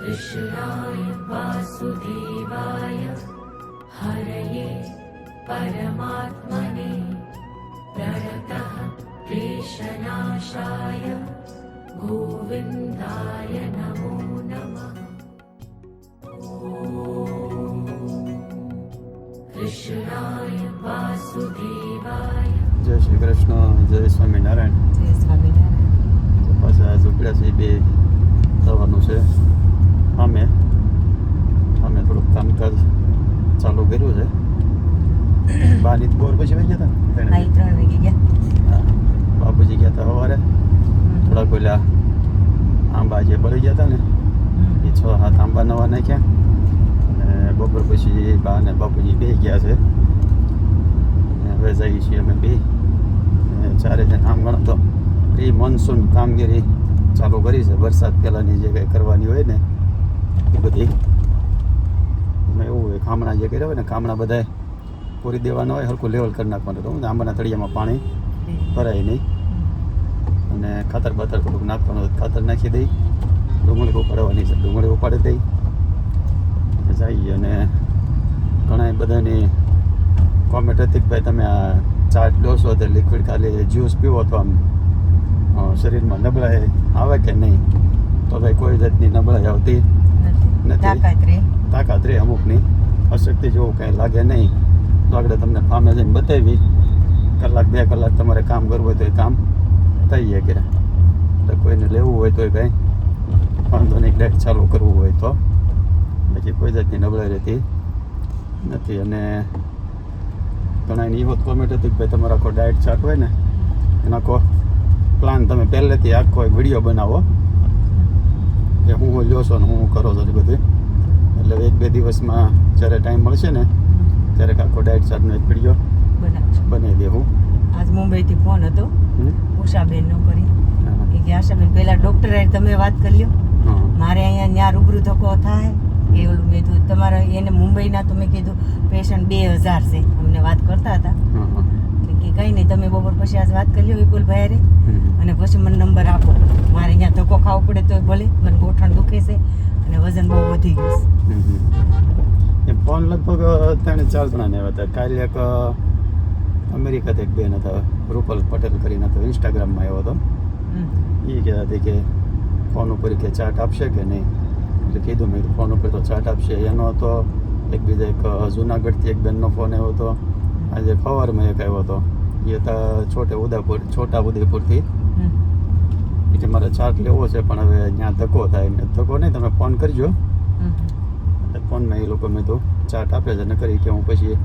कृष्णाय वासुदेवाय हरये परमात्मने प्रणतः क्लेशनाशाय गोविन्दाय नमो नमः ॐ कृष्णाय वासुदेवाय જય શ્રી કૃષ્ણ જય સ્વામિનારાયણ જય સ્વામિનારાયણ તો પાછા ઝૂંપડ્યા છે એ બે થવાનું છે અમે અમે થોડુંક કામકાજ ચાલુ કર્યું છે. બાની બોર પછી વહી ગયા હતા ત્રણ વાગી ગયા. હા. બાપુજી ગયા હતા સવારે. થોડાક પેલા આંબા જે બળી ગયા હતા ને એ છ હાથ આંબા નવા નાખ્યા. અને બપોર પછી બા ને બાપુજી બે ગયા છે. હવે જઈએ છીએ અમે બે. ચારે જણ આમ ગણો તો પ્રી મોન્સૂન કામગીરી ચાલુ કરી છે. વરસાદ પહેલાંની જે કંઈ કરવાની હોય ને એ બધી. એમાં એવું હોય, ખામણા જે કર્યા હોય ને, ખામણા બધાય પૂરી દેવાના હોય હરખું લેવલ કરી નાખવાનું. તો આંબાના તળિયામાં પાણી ભરાય નહીં. અને ખાતર બાતર થોડુંક નાખવાનું ખાતર નાખી દઈ. ડુંગળી ઉપાડવાની છે, ડુંગળી ઉપાડી દઈ. જઈએ અને ઘણા બધાની કોમેન્ટ હતી કે ભાઈ તમે આ ચાટ ડોસો તો લિક્વિડ ખાલી જ્યુસ પીવો તો આમ શરીરમાં નબળાઈ આવે કે નહીં? તો ભાઈ કોઈ જાતની નબળાઈ આવતી નથી. તાકાત રે. રહે અમુકની. અશક્તિ જેવું કંઈ લાગે નહીં. તો આગળ તમને ફામે જઈને બતાવી. કલાક બે કલાક તમારે કામ કરવું હોય તો એ કામ થઈ જાય કે એટલે કોઈને લેવું હોય તો એ કંઈ વાંધો નહીં ડાયટ ચાલુ કરવું હોય તો. પછી કોઈ જાતની નબળાઈ રહેતી નથી. અને ઘણા એની એવો કોમેન્ટ હતી કે ભાઈ તમારો આખો ડાયટ ચાર્ટ હોય ને એનો આખો પ્લાન તમે પહેલેથી આખો એક વીડિયો બનાવો. કે હું હલ્યો છો ને હું કરો છો બધું. એટલે એક બે દિવસમાં જ્યારે ટાઈમ મળશે ને ત્યારે આખો ડાયટ ચાર્ટનો એક વીડિયો બનાવી દેવું આજ મુંબઈથી ફોન હતો? ઉષાબેનનો કરી. કે આશાબેન પહેલાં ડૉક્ટર તમે વાત કરી લ્યો. મારે અહીંયા ન્યા રૂબરૂ ધક્કો થાય. એ ઓલું મેં કીધું તમારા એને મુંબઈના તો મેં કીધું પેશન્ટ બે હજાર છે. અમને વાત કરતા હતા. કે કંઈ નહીં તમે બપોર પછી આજ વાત કરી લો વિપુલ ભાઈ. અને પછી મને નંબર આપો. મારે અહીંયા ધક્કો ખાવો પડે તો ભલે મને ગોઠણ દુખે છે અને વજન બહુ વધી ગયું છે. ફોન લગભગ ત્રણ ચાર જણાને આવ્યા હતા. કાલે એક અમેરિકા અમેરિકાથી એક બેન હતા. રૂપલ પટેલ કરીને હતો ઇન્સ્ટાગ્રામમાં આવ્યો હતો. એ કહેતા હતી કે ફોન ઉપર કે ચાટ આપશે કે નહીં? એટલે કીધું મેં ફોન ઉપર તો ચાટ આપશે. એનો હતો એક બીજા એક જુનાગઢથી એક બેનનો ફોન આવ્યો હતો. આજે ફવારમાં એક આવ્યો હતા. છોટે ઉદયપુર છોટા ઉદયપુરથી. હમ. મારે ચાર્ટ લેવો છે પણ હવે ત્યાં ધક્કો થાય ને ધક્કો નહીં તમે ફોન કરજો. એટલે ફોનમાં એ લોકો મેં તો ચાર્ટ આપે છે કરી કે હું પછી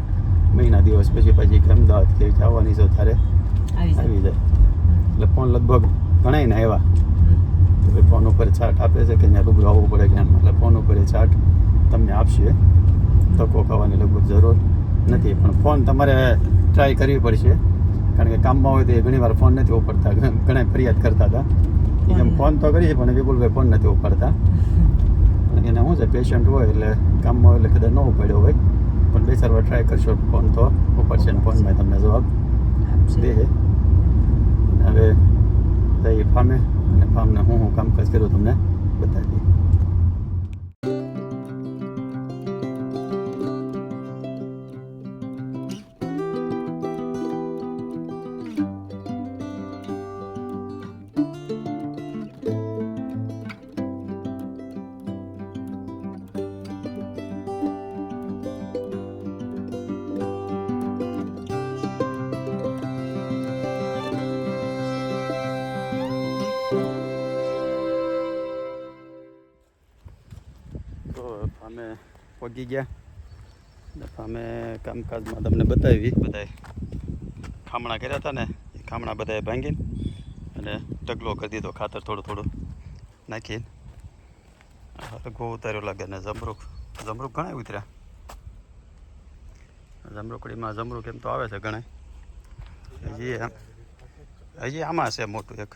મહિના દિવસ પછી પછી કે અમદાવાદ કે આવવાની છે તારે. આવી જાય. એટલે ફોન લગભગ ઘણાય ને આવ્યા. ફોન ઉપર ચાર્ટ આપે છે કે ત્યાં રૂબરૂ આવવું પડે એમ. એટલે ફોન ઉપર એ ચાર્ટ તમને આપશે. તકો ખાવાની લગભગ જરૂર નથી પણ ફોન તમારે ટ્રાય કરવી પડશે. કારણ કે કામમાં હોય તો એ ઘણી વાર ફોન નથી ઉપાડતા. ઘણા ફરિયાદ કરતા હતા. એમ ફોન તો કરીએ પણ વિપુલભાઈ ફોન નથી ઉપાડતા. અને એને શું છે પેશન્ટ હોય એટલે કામમાં હોય એટલે કદાચ ન ઉપાડ્યો હોય. પણ બે ચાર વાર ટ્રાય કરશો ફોન તો ઉપાડશે ને ફોનમાં તમને જવાબ. દે. છે હવે જઈએ ફામે અને ફાર્મને હું હું કામકાજ કર્યું તમને બતાવી તો અમે પગી ગયા અમે કામકાજમાં તમને બતાવી. બધાએ ખામણા કર્યા હતા ને, એ ખામણા બધાએ ભાંગીને અને ઢગલો કરી દીધો, ખાતર થોડું થોડું નાખીને. ગો ઉતાર્યો લાગે ને જમરૂક જમરૂક ઘણા ઉતર્યા? જમરૂકડીમાં જમરૂક એમ તો આવે છે ઘણા હજી હજી આમાં છે મોટું એક.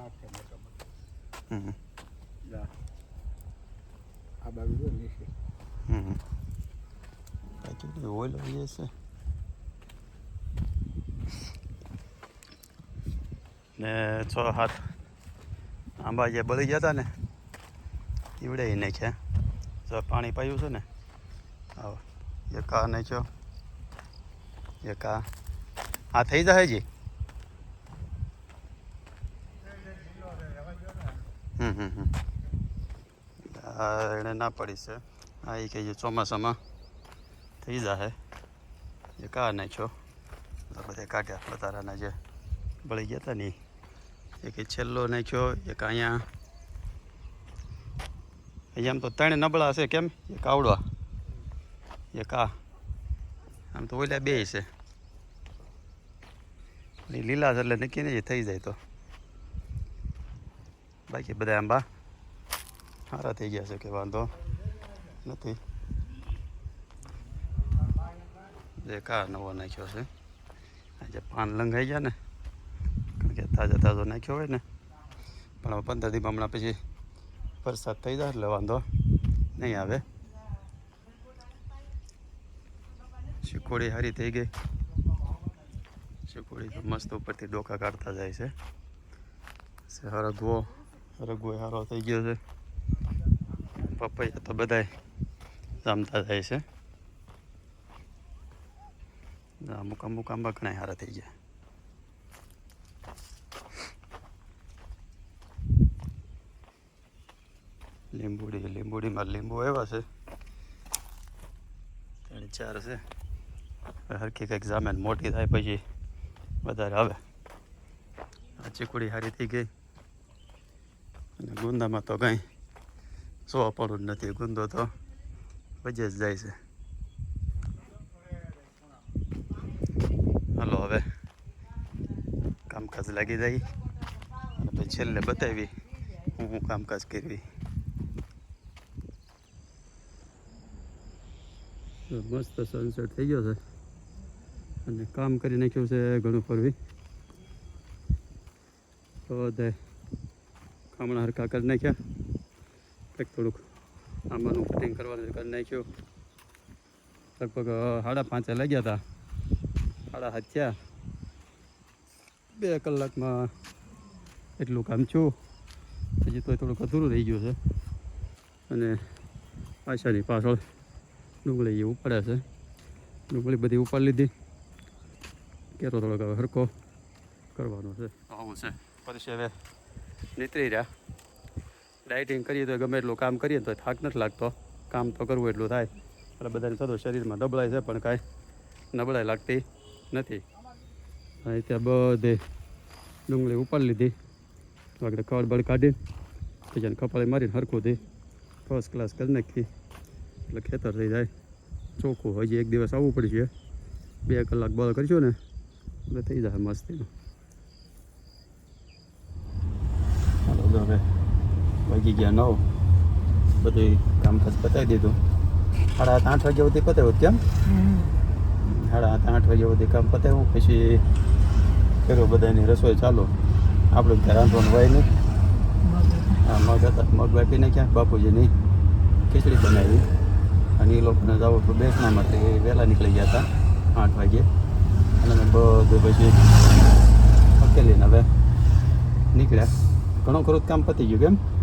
નાખે આ બાજુ જો નીચે કેટલી ઓઇલ આવી જશે ને છ હાથ આંબા જે બળી ગયા હતા ને ઈવડે નાખ્યા જો પાણી પાયું છે ને આવો એક આ નાખ્યો એક આ થઈ જાય જી એને ના પડી છે. આ એ કહીએ ચોમાસામાં થઈ જશે એ કા નાખ્યો? બધે કાઢ્યા વધારાના જે બળી ગયા હતા ને. એક ઈ છેલ્લો નાખ્યો, એક અહીંયા. અહીંયા આમ તો ત્રણે નબળા છે કેમ? એક આવડવા. એક આ આમ તો ઓલા બે છે. લીલા છે એટલે નક્કી નહીં થઈ જાય તો. બાકી બધા આંબા સારા થઈ ગયા છે કે વાંધો નથી જે કા નવો નાખ્યો છે આજે પાન લંઘાઈ ગયા ને કારણ કે તાજો તાજો નાખ્યો હોય ને પણ પંદર દી હમણાં પછી વરસાદ થઈ જાય એટલે વાંધો નહીં આવે શીકોડી સારી થઈ ગઈ શીકોડી તો મસ્ત ઉપરથી ડોકા કાઢતા જાય છે હરગવો હરગવો સારો થઈ ગયો છે. પપૈયા તો બધાય જામતા જાય છે. અમુક અમુક આંબા ઘણા સારા થઈ ગયા. લીંબુડી, લીંબુડીમાં લીંબુ આવ્યા છે. ત્રણ, ચાર છે. હરખી કંઈક જામેન મોટી થાય પછી વધારે આવે. આ ચીકુડી સારી થઈ ગઈ. અને ગુંદામાં તો કાંઈ સો પડું નથી ગુંદો તો વજે જ જાય છે હાલો હવે કામકાજ લાગી જાય અને પછી છેલ્લે બતાવી હું હું કામકાજ કરવી મસ્ત સનસેટ થઈ ગયો છે અને કામ કરી નાખ્યું છે ઘણું ફરવી બધે કામણા હરકા કરી નાખ્યા. કંઈક થોડુંક આંબાનું કટિંગ કરવાનું કરી નાખ્યું. લગભગ સાડા પાંચે લાગ્યા હતા સાડા સાત બે કલાકમાં એટલું કામ છું હજી તો થોડુંક અધૂરું રહી ગયું છે. અને પાછાની પાછળ ડુંગળી એ ઉપાડે છે. ડુંગળી બધી ઉપાડી લીધી. કેરો થોડોક હવે હરકો કરવાનો છે. આવું છે. પછી હવે નીતરી રહ્યા. ડાયટિંગ કરીએ તો ગમે એટલું કામ કરીએ તો થાક નથી લાગતો. કામ તો કરવું એટલું થાય. એટલે બધાને થતું શરીરમાં નબળાઈ છે, પણ કાંઈ નબળાઈ લાગતી નથી. અહીં ત્યાં બધે ડુંગળી ઉપાડી લીધી. આપણે કળ બળ કાઢી. બીજાને કપાળી મારીને હરખું દે. ફર્સ્ટ ક્લાસ કરી નાખી. એટલે ખેતર થઈ જાય. ચોખ્ખું હજી એક દિવસ આવવું પડશે બે કલાક બળ કરશું ને. એટલે થઈ જાય મસ્તીનું હાલો તો હવે વાગી ગયા નવ. બધું કામકાજ પતાવી દીધું. સાડા આઠ આઠ વાગ્યા સુધી પતાવ્યું કેમ? સાડા આઠ આઠ વાગ્યા સુધી કામ પતાવ્યું. પછી કર્યું બધાની રસોઈ ચાલુ. આપણે ત્યાં રાંધવાનું હોય નહીં. હા મગ હતા. મગ બાફી નાખ્યા. બાપુજીની ખીચડી બનાવી. અને એ લોકોને જવું તો બેસના માટે એ વહેલા નીકળી ગયા હતા આઠ વાગે. અને અમે બધું પછી અકેલીને હવે નીકળ્યા. ઘણું ખરું કામ પતી ગયું કેમ?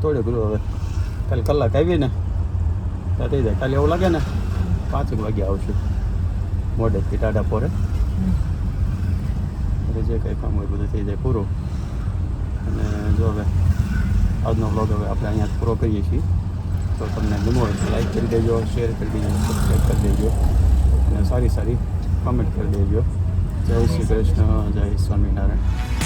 થોડું ઘણું હવે. કાલે કલાક આવી ને ત્યાં થઈ જાય. કાલે એવું લાગે ને પાંચેક વાગે આવશું. મોડેથી ટાટા પોરે. એટલે જે કંઈ કામ હોય બધું થઈ જાય પૂરું. અને જો હવે આજનો બ્લોગ હવે આપણે અહીંયા પૂરો કરીએ છીએ. તો તમને ગમો લાઈક કરી દેજો શેર કરી દેજો સબસ્ક્રાઈબ કરી દેજો. અને સારી સારી કમેન્ટ કરી દેજો. જય શ્રી કૃષ્ણ જય સ્વામિનારાયણ.